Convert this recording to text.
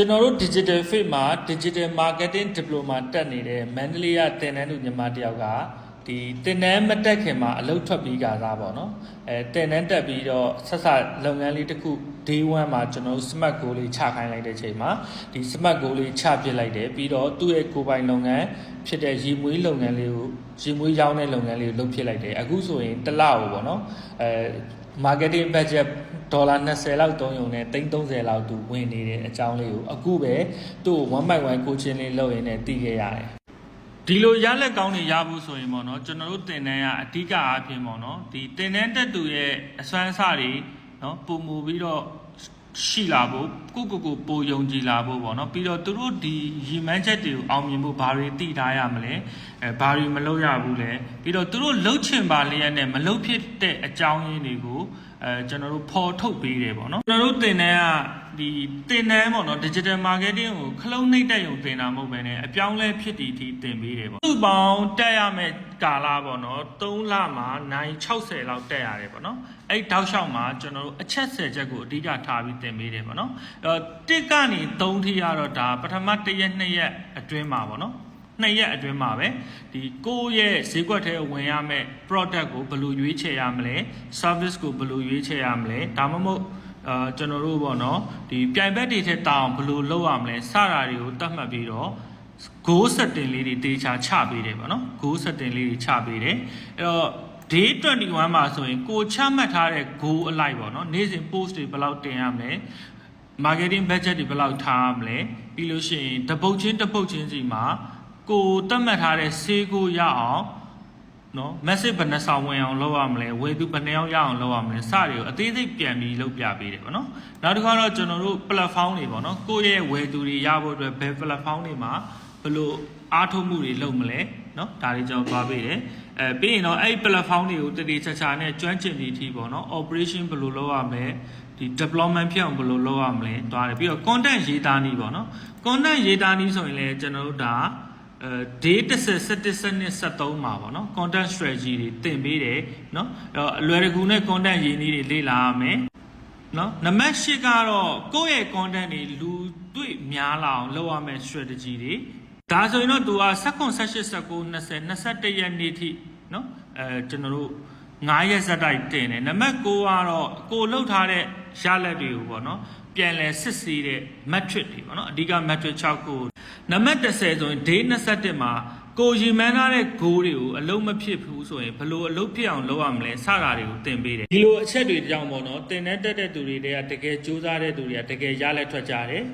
ကျွန်တော်တို့ digital fit မှာ digital marketing diploma တက်နေတဲ့မန္တလေးကတင်တန်းသူညီမတစ်ယောက်က ဒီတင်တန်းမတက်ခင်မှာအလုပ်ထွက်ပြီးကြသားပေါ့နော်အဲတင်တန်းတက်ပြီးတော့ဆက်ဆက်လုပ်ငန်းလေးတစ်ခု day 1မှာကျွန်တော်တို့ smart goal လေးချခိုင်းလိုက်တဲ့ချိန်မှာဒီ smart goal လေးချပစ်လိုက်တယ်ပြီးတော့သူ့ရဲ့ကိုယ်ပိုင်လုပ်ငန်းဖြစ်တဲ့ရေမွေးလုပ်ငန်းလေးကိုရေမွေးရောင်းတဲ့လုပ်ငန်းလေးကိုလုပ်ဖြစ်လိုက်တယ်အခုဆိုရင်တစ်လကိုပေါ့နော်အဲ marketing budget ဒေါ်လာ20လောက်သုံးရုံနဲ့330လောက်သူဝင်နေတဲ့အကြောင်းလေးကိုအခုပဲသူ့1 by 1 coaching လေးလုပ်ရင်းနဲ့တည်ခဲ့ရတယ် ဒီလိုရလက်ကောင်းတွေရဖို့ဆိုရင်ပေါ့နော်ကျွန်တော်တို့တင်တန်းကအဓိကအားဖြင့်ပေါ့နော်ဒီတင်တန်းတက်သူရဲ့အစွမ်းအစတွေနော်ပုံမူပြီးတော့ရှိလာဖို့ကိုကိုကိုပိုယုံကြည်လာဖို့ပေါ့နော်ပြီးတော့သူတို့ဒီရီမန်းချက်တွေကိုအောင်မြင်ဖို့ဘာတွေတည်ထားရမလဲအဲဘာတွေမလုပ်ရဘူးလဲပြီးတော့သူတို့လှုပ်ချင်ပါလျက်နဲ့မလှုပ်ဖြစ်တဲ့အကြောင်းရင်းတွေကို အဲကျွန်တော်တို့ဖော်ထုတ်ပေးတယ်ပေါ့နော်ကျွန်တော်တို့တင်တန်းကဒီတင်တန်းပေါ့နော် digital marketing ကိုခလုံးနှိပ်တက်ရုံတင်တာမဟုတ်ဘဲနဲ့အပြောင်းလဲဖြစ်တည်တည်တင်ပေးတယ်ပေါ့သူ့ပေါင်းတက်ရမယ့်ကာလပေါ့နော်3လမှာနိုင်60လောက်တက်ရတယ်ပေါ့နော်အဲ့တောက်လျှောက်မှာကျွန်တော်တို့အချက်10ချက်ကိုအဓိကထားပြီးတင်ပေးတယ်ပေါ့နော်အဲ့တော့တစ်ကနေ3ထိရတော့ဒါပထမ1ရက်2ရက်အတွင်းမှာပေါ့နော် နှစ်ရက်အတွင်းမှာပဲဒီကိုယ့်ရဲ့ဈေးကွက်ထဲဝင်ရမယ့် product ကိုဘယ်လိုရွေးချယ်ရမလဲ service ကိုဘယ်လိုရွေးချယ်ရမလဲဒါမှမဟုတ်အာကျွန်တော်တို့ပေါ့နော်ဒီပြိုင်ဘက်တွေထက်တောင်းဘယ်လိုလုပ်ရမလဲစတာတွေကိုတတ်မှတ်ပြီးတော့ goal setting လေးတွေတေချာချပေးတယ်ပေါ့နော် goal setting လေးတွေချပေးတယ်အဲ့တော့ day 21မှာဆိုရင်ကိုချမှတ်ထားတဲ့ goal အလိုက်ပေါ့နော်နေ့စဉ် post တွေဘယ်လောက်တင်ရမလဲ marketing budget တွေဘယ်လောက်ထားရမလဲပြီးလို့ရှိရင်တပုတ်ချင်းတပုတ်ချင်းစီမှာ ကိုတတ်မှတ်ထားတဲ့ဆေးကိုရအောင်နော် message ဘယ်နှဆောင်ဝင်အောင်လုပ်ရမလဲဝယ်သူဘယ်နှယောက်ရအောင်လုပ်ရမလဲစတွေကိုအသေးစိတ်ပြန်ပြီးလုပ်ပြပေးတယ်ပေါ့နော်နောက်တစ်ခါတော့ကျွန်တော်တို့ platform တွေပေါ့နော်ကိုယ့်ရဲ့ဝယ်သူတွေရဖို့အတွက်ဘယ် platform တွေမှာဘယ်လိုအားထုတ်မှုတွေလုပ်မလဲနော်ဒါတွေကျွန်တော်သွားပေးတယ်အဲပြီးရင်တော့အဲ့ platform တွေကိုတတိချာချာနဲ့ကျွမ်းကျင်သည့်အထိပေါ့နော် operation ဘယ်လိုလုပ်ရမလဲဒီ deployment ဖြစ်အောင်ဘယ်လိုလုပ်ရမလဲတွားတယ်ပြီးတော့ content ရေးသားနည်းပေါ့နော် content ရေးသားနည်းဆိုရင်လည်းကျွန်တော်တို့ဒါ အဲ day 10 17စနစ်73မှာပေါ့နော် content strategy တွေသင်ပေးတယ်နော်အဲ့တော့အလွယ်တကူနဲ့ content ရေးနည်းတွေလေ့လာရမယ်နော်နံပါတ်၈ကတော့ကိုယ့်ရဲ့ content တွေလူတွေ့များလာအောင်လုပ်ရမယ့် strategy တွေဒါဆိုရင်တော့သူက16 18 19 20 21ရက်နေ့ထိနော်အဲကျွန်တော်တို့9ရက်ဇက်တိုက်တင်တယ်နံပါတ်9ကတော့ကိုလှုပ်ထားတဲ့ရလက်တွေကိုပေါ့နော်ပြန်လဲစစ်ဆေးတဲ့ metric တွေပေါ့နော်အဓိက metric 6ခု နံပါတ်10ဆိုရင် day 21မှာကိုရီမန်းထားတဲ့ goal တွေကိုအလုံးမဖြစ်ဘူးဆိုရင်ဘယ်လိုအလုပ်ဖြစ်အောင်လုပ်ရမလဲစတာတွေကိုသင်ပေးတယ်ဒီလိုအချက်တွေကြောင့်ပေါ့နော်သင်တဲ့တက်တဲ့သူတွေတည်းကတကယ်စူးစမ်းတဲ့သူတွေကတကယ်ရလက်ထွက်ကြတယ်